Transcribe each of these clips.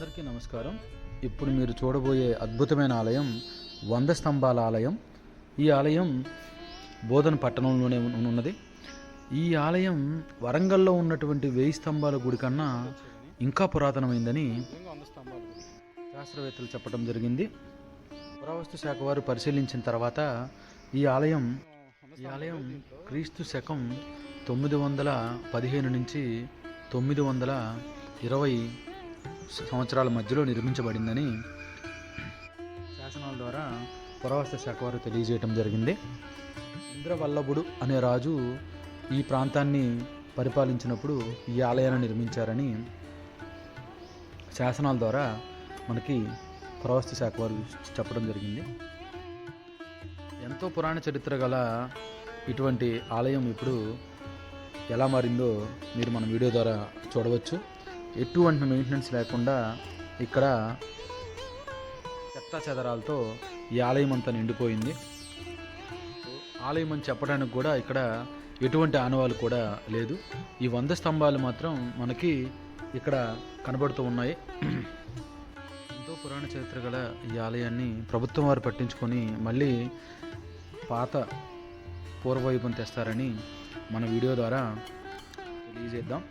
అందరికీ నమస్కారం. ఇప్పుడు మీరు చూడబోయే అద్భుతమైన ఆలయం వంద స్తంభాల ఆలయం. ఈ ఆలయం బోధన పట్టణంలోనే ఉన్నది. ఈ ఆలయం వరంగల్లో ఉన్నటువంటి వెయ్యి స్తంభాల గుడి కన్నా ఇంకా పురాతనమైందని శాస్త్రవేత్తలు చెప్పడం జరిగింది. పురావస్తు శాఖ వారు పరిశీలించిన తర్వాత ఈ ఆలయం ఈ ఆలయం క్రీస్తు శకం తొమ్మిది వందల పదిహేను నుంచి తొమ్మిది వందల ఇరవై సంవత్సరాల మధ్యలో నిర్మించబడిందని శాసనాల ద్వారా పురావస్తు శాఖ వారు తెలియజేయటం జరిగింది. ఇంద్రవల్లభుడు అనే రాజు ఈ ప్రాంతాన్ని పరిపాలించినప్పుడు ఈ ఆలయాన్ని నిర్మించారని శాసనాల ద్వారా మనకి పురావస్తు శాఖ వారు చెప్పడం జరిగింది. ఎంతో పురాణ చరిత్ర గల ఇటువంటి ఆలయం ఇప్పుడు ఎలా మారిందో మీరు మన వీడియో ద్వారా చూడవచ్చు. ఎటువంటి మెయింటెనెన్స్ లేకుండా ఇక్కడ చెత్త చెదరాలతో ఈ ఆలయం అంతా నిండిపోయింది. ఆలయం అని చెప్పడానికి కూడా ఇక్కడ ఎటువంటి ఆనవాలు కూడా లేదు. ఈ వంద స్తంభాలు మాత్రం మనకి ఇక్కడ కనబడుతూ ఉన్నాయి. ఎంతో పురాణ చరిత్ర గల ఈ ఆలయాన్ని ప్రభుత్వం వారు పట్టించుకొని మళ్ళీ పాత పూర్వవైభవం తెస్తారని మన వీడియో ద్వారా తెలియజేద్దాం.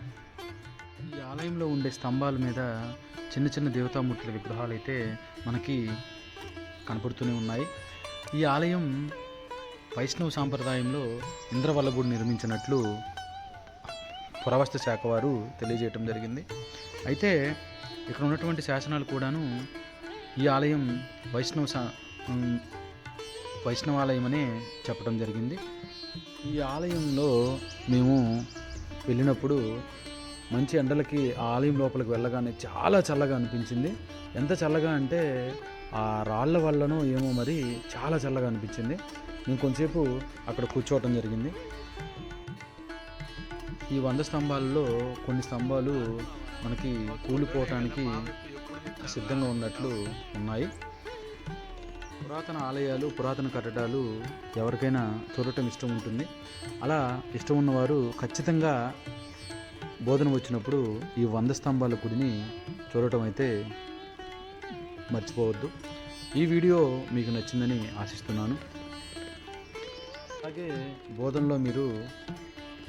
ఈ ఆలయంలో ఉండే స్తంభాల మీద చిన్న చిన్న దేవతామూర్తుల విగ్రహాలు అయితే మనకి కనపడుతూనే ఉన్నాయి. ఈ ఆలయం వైష్ణవ సాంప్రదాయంలో ఇంద్రవల్లభుడు నిర్మించినట్లు పురావస్తు శాఖ వారు తెలియజేయటం జరిగింది. అయితే ఇక్కడ ఉన్నటువంటి శాసనాలు కూడాను ఈ ఆలయం వైష్ణవ సా ఉమ్, అనే చెప్పడం జరిగింది. ఈ ఆలయంలో మేము వెళ్ళినప్పుడు మంచి ఎండలకి ఆ ఆలయం లోపలికి వెళ్ళగానే చాలా చల్లగా అనిపించింది. ఎంత చల్లగా అంటే ఆ రాళ్ళ వల్లనో ఏమో మరి చాలా చల్లగా అనిపించింది. నేను కొంతసేపు అక్కడ కూర్చోవటం జరిగింది. ఈ వంద స్తంభాలలో కొన్ని స్తంభాలు మనకి కూలిపోవటానికి సిద్ధంగా ఉన్నట్లు ఉన్నాయి. పురాతన ఆలయాలు పురాతన కట్టడాలు ఎవరికైనా చూడటం ఇష్టం ఉంటుంది. అలా ఇష్టం ఉన్నవారు ఖచ్చితంగా బోధన వచ్చినప్పుడు ఈ వంద స్తంభాల గుడిని చూడటం అయితే మర్చిపోవద్దు. ఈ వీడియో మీకు నచ్చిందని ఆశిస్తున్నాను. అలాగే బోధనలో మీరు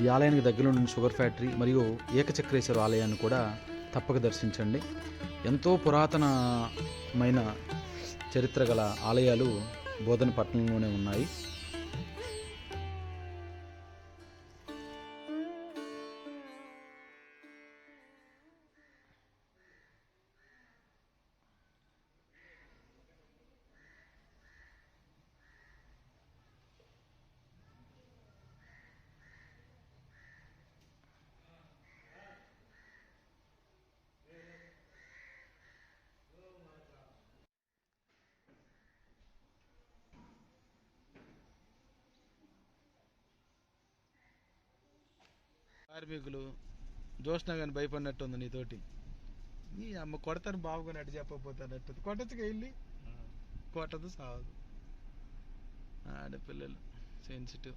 ఈ ఆలయానికి దగ్గరలో ఉన్న షుగర్ ఫ్యాక్టరీ మరియు ఏకచక్రేశ్వర ఆలయాన్ని కూడా తప్పక దర్శించండి. ఎంతో పురాతనమైన చరిత్ర గల ఆలయాలు బోధన పట్టణంలోనే ఉన్నాయి. కార్మికులు జోష్న కానీ భయపడినట్టుంది నీతోటి. నీ అమ్మ కొడతాను బాబుగా అటు చెప్పకపోతానట్టు కొట్టచ్చుగా వెళ్ళి. కొట్టదు సావదు. ఆడపిల్లలు సెన్సిటివ్